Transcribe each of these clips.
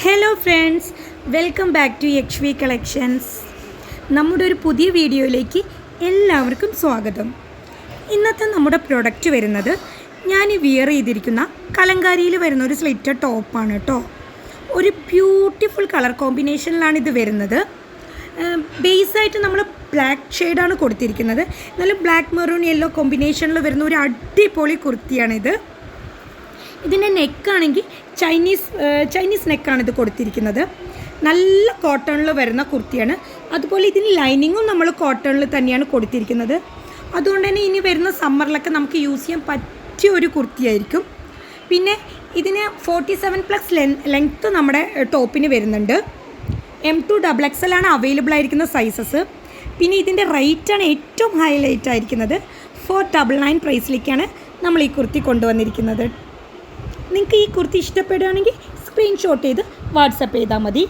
Hello friends welcome back to Yaksh V collections നമ്മുടെ ഒരു പുതിയ വീഡിയോയിലേക്ക് എല്ലാവർക്കും സ്വാഗതം. ഇന്നത്തെ നമ്മുടെ പ്രൊഡക്റ്റ് വരുന്നത് ഞാൻ വിയർ ചെയ്തിരിക്കുന്ന കലങ്കാരിയിൽ വരുന്ന ഒരു സ്ലിറ്റർ ടോപ്പാണ് കേട്ടോ ഒരു ബ്യൂട്ടിഫുൾ കളർ കോമ്പിനേഷനിലാണ് ഇത് വരുന്നത്. ബേസായിട്ട് നമ്മൾ ബ്ലാക്ക് ഷെയ്ഡാണ് കൊടുത്തിരിക്കുന്നത്. നല്ല ബ്ലാക്ക് മെറൂൺ യെല്ലോ കോമ്പിനേഷനിൽ വരുന്ന ഒരു അടിപൊളി കുർത്തിയാണിത്. ഇതിന്റെ നെക്കാണെങ്കിൽ ചൈനീസ് ചൈനീസ് നെക്കാണ് ഇത് കൊടുത്തിരിക്കുന്നത്. നല്ല കോട്ടണിൽ വരുന്ന കുർത്തിയാണ്. അതുപോലെ ഇതിന് ലൈനിങ്ങും നമ്മൾ കോട്ടണിൽ തന്നെയാണ് കൊടുത്തിരിക്കുന്നത്. അതുകൊണ്ട് തന്നെ ഇനി വരുന്ന സമ്മറിലൊക്കെ നമുക്ക് യൂസ് ചെയ്യാൻ പറ്റിയ ഒരു കുർത്തിയായിരിക്കും. പിന്നെ ഇതിന് ഫോർട്ടി സെവൻ പ്ലസ് ലെൻ ലെങ്ത്ത് നമ്മുടെ ടോപ്പിന് വരുന്നുണ്ട്. എം ടു ഡബിൾ എക്സ് ആണ് അവൈലബിൾ ആയിരിക്കുന്ന സൈസസ് പിന്നെ ഇതിന്റെ റേറ്റാണ് ഏറ്റവും ഹൈലൈറ്റ് ആയിരിക്കുന്നത്. ഫോർ ഡബിൾ നയൻ പ്രൈസിലേക്കാണ് നമ്മൾ ഈ കുർത്തി കൊണ്ടുവന്നിരിക്കുന്നത്. നിങ്ങൾക്ക് ഈ കുർത്തി ഇഷ്ടപ്പെടുകയാണെങ്കിൽ സ്ക്രീൻഷോട്ട് ചെയ്ത് വാട്സപ്പ് ചെയ്താൽ മതി.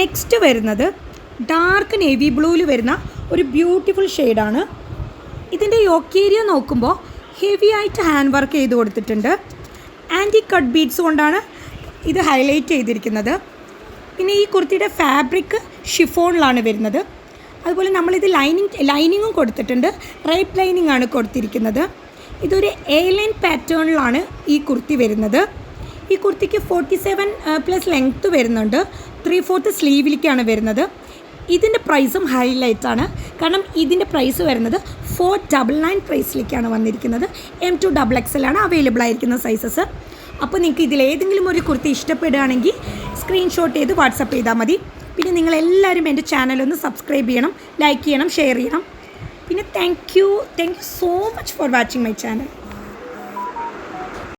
നെക്സ്റ്റ് വരുന്നത് ഡാർക്ക് നേവി ബ്ലൂവിൽ വരുന്ന ഒരു ബ്യൂട്ടിഫുൾ ഷെയ്ഡാണ് ഇതിന്റെ യോക്കേരിയ നോക്കുമ്പോൾ ഹെവി ആയിട്ട് ഹാൻഡ് വർക്ക് ചെയ്ത് കൊടുത്തിട്ടുണ്ട്. ആന്റി കട്ട് ബീഡ്സ് കൊണ്ടാണ് ഇത് ഹൈലൈറ്റ് ചെയ്തിരിക്കുന്നത്. പിന്നെ ഈ കുർത്തിയുടെ ഫാബ്രിക് ഷിഫോണിലാണ് വരുന്നത്. അതുപോലെ നമ്മളിത് ലൈനിങ് ലൈനിങ്ങും കൊടുത്തിട്ടുണ്ട്. റൈപ്പ് ലൈനിങ് ആണ് കൊടുത്തിരിക്കുന്നത്. ഇതൊരു എ ലൈൻ പാറ്റേണിലാണ് ഈ കുർത്തി വരുന്നത്. ഈ കുർത്തിക്ക് ഫോർട്ടി സെവൻ പ്ലസ് ലെങ്ത്ത് വരുന്നുണ്ട്. ത്രീ ഫോർത്ത് സ്ലീവിലേക്കാണ് വരുന്നത് ഇതിന്റെ പ്രൈസും ഹൈലൈറ്റ് ആണ്. കാരണം ഇതിന്റെ പ്രൈസ് വരുന്നത് ഫോർ ഡബിൾ നയൻ പ്രൈസിലേക്കാണ് വന്നിരിക്കുന്നത്. എം ടു ഡബിൾ ആണ് അവൈലബിൾ ആയിരിക്കുന്ന സൈസസ് അപ്പോൾ നിങ്ങൾക്ക് ഇതിലേതെങ്കിലും ഒരു കുർത്തി ഇഷ്ടപ്പെടുകയാണെങ്കിൽ സ്ക്രീൻഷോട്ട് ചെയ്ത് വാട്സപ്പ് ചെയ്താൽ മതി. പിന്നെ നിങ്ങളെല്ലാവരും എന്റെ ചാനലൊന്ന് സബ്സ്ക്രൈബ് ചെയ്യണം ലൈക്ക് ചെയ്യണം ഷെയർ ചെയ്യണം. പിന്നെ thank you thank you so much for watching my channel